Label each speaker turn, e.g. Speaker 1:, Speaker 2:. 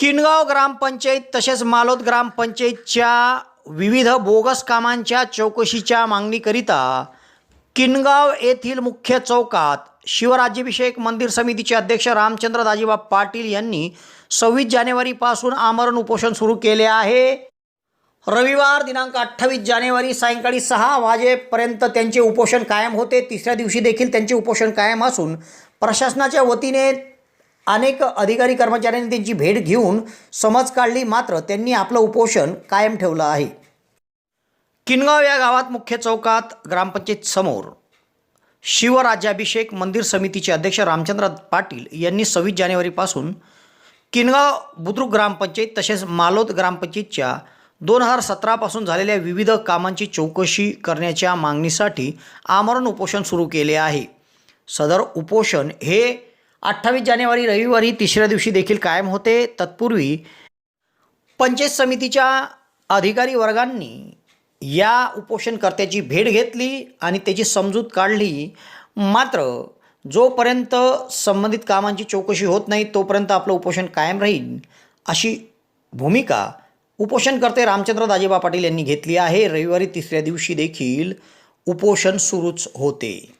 Speaker 1: किनगाव ग्रामपंचायत तसेच मालोद ग्रामपंचायतच्या विविध बोगस कामांच्या चौकशीच्या मागणीकरिता किनगाव येथील मुख्य चौकात शिवराज्याभिषेक मंदिर समितीचे अध्यक्ष रामचंद्र दाजीबा पाटील यांनी सव्वीस जानेवारीपासून आमरण उपोषण सुरू केले आहे. रविवार दिनांक अठ्ठावीस जानेवारी सायंकाळी सहा वाजेपर्यंत त्यांचे उपोषण कायम होते. तिसऱ्या दिवशी देखील त्यांचे उपोषण कायम असून प्रशासनाच्या वतीने अनेक अधिकारी कर्मचाऱ्यांनी त्यांची भेट घेऊन समज काढली मात्र त्यांनी आपलं उपोषण कायम ठेवलं आहे. किनगाव या गावात मुख्य चौकात ग्रामपंचायत समोर शिवराज्याभिषेक मंदिर समितीचे अध्यक्ष रामचंद्र पाटील यांनी सव्वीस जानेवारीपासून किनगाव बुद्रुक ग्रामपंचायत तसेच मालोद ग्रामपंचायतच्या दोन हजार सतरापासून झालेल्या विविध कामांची चौकशी करण्याच्या मागणीसाठी आमरण उपोषण सुरू केले आहे. सदर उपोषण हे अठ्ठावीस जानेवारी रविवारी तिसऱ्या दिवशी देखील कायम होते. तत्पूर्वी पंचायत समितीच्या अधिकारी वर्गांनी या उपोषणकर्त्याची भेट घेतली आणि त्याची समजूत काढली. मात्र जोपर्यंत संबंधित कामांची चौकशी होत नाही तोपर्यंत आपलं उपोषण कायम राहील अशी भूमिका उपोषणकर्ते रामचंद्र दाजेबा पाटील यांनी घेतली आहे. रविवारी तिसऱ्या दिवशी देखील उपोषण सुरूच होते.